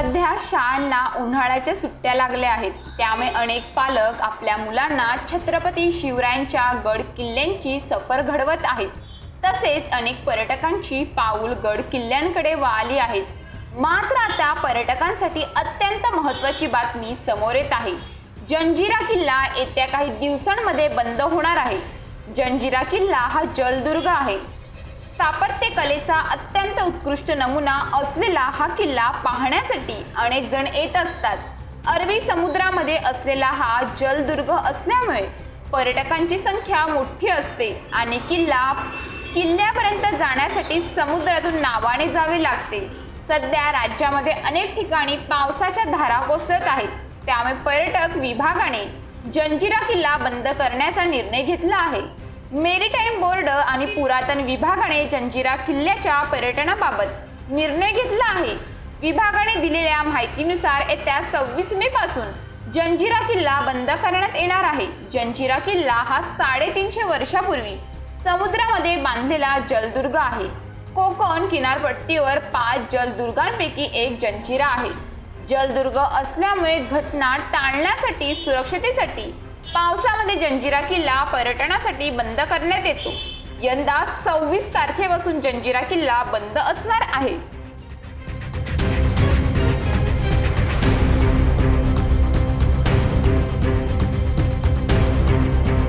सध्या शाळांना उन्हाळ्याच्या सुट्ट्या लागल्या आहेत. त्यामुळे अनेक पालक आपल्या मुलांना छत्रपती शिवरायांच्या गड किल्ल्यांची सफर घडवत आहेत. तसेच अनेक पर्यटकांची पाऊल गड किल्ल्यांकडे वळाली आहेत. मात्र आता पर्यटकांसाठी अत्यंत महत्त्वाची बातमी समोर येत आहे. जंजिरा किल्ला येत्या काही दिवसांमध्ये बंद होणार आहे. जंजिरा किल्ला हा जलदुर्ग आहे. स्थापत्यकलेचा अत्यंत उत्कृष्ट नमुना असलेला हा किल्ला पाहण्यासाठी अनेक जण येत असतात. अरबी समुद्रामध्ये असलेला हा जलदुर्ग असल्यामुळे पर्यटकांची संख्या मोठी असते आणि किल्ला किल्ल्यापर्यंत जाण्यासाठी समुद्रातून नावाने जावे लागते. सध्या राज्यामध्ये अनेक ठिकाणी पावसाच्या धारा कोसळत आहेत. त्यामुळे पर्यटक विभागाने जंजिरा किल्ला बंद करण्याचा निर्णय घेतला आहे. मेरीटाईम बोर्ड आणि पुरातन विभागाने जंजिरा किल्ल्याच्या पर्यटनाबाबत निर्णय घेतला आहे. विभागाने दिलेल्या माहितीनुसार येत्या सव्वीस मे पासून जंजिरा किल्ला बंद करण्यात येणार आहे. जंजिरा किल्ला हा साडेतीनशे वर्षापूर्वी समुद्रामध्ये बांधलेला जलदुर्ग आहे. कोकण किनारपट्टीवर पाच जलदुर्गांपैकी एक जंजिरा आहे. जलदुर्ग असल्यामुळे घटना टाळण्यासाठी सुरक्षतेसाठी पावसामध्ये जंजिरा किल्ला पर्यटनासाठी बंद करण्यात येतो. यंदा सव्वीस तारखेपासून जंजिरा किल्ला बंद असणार आहे.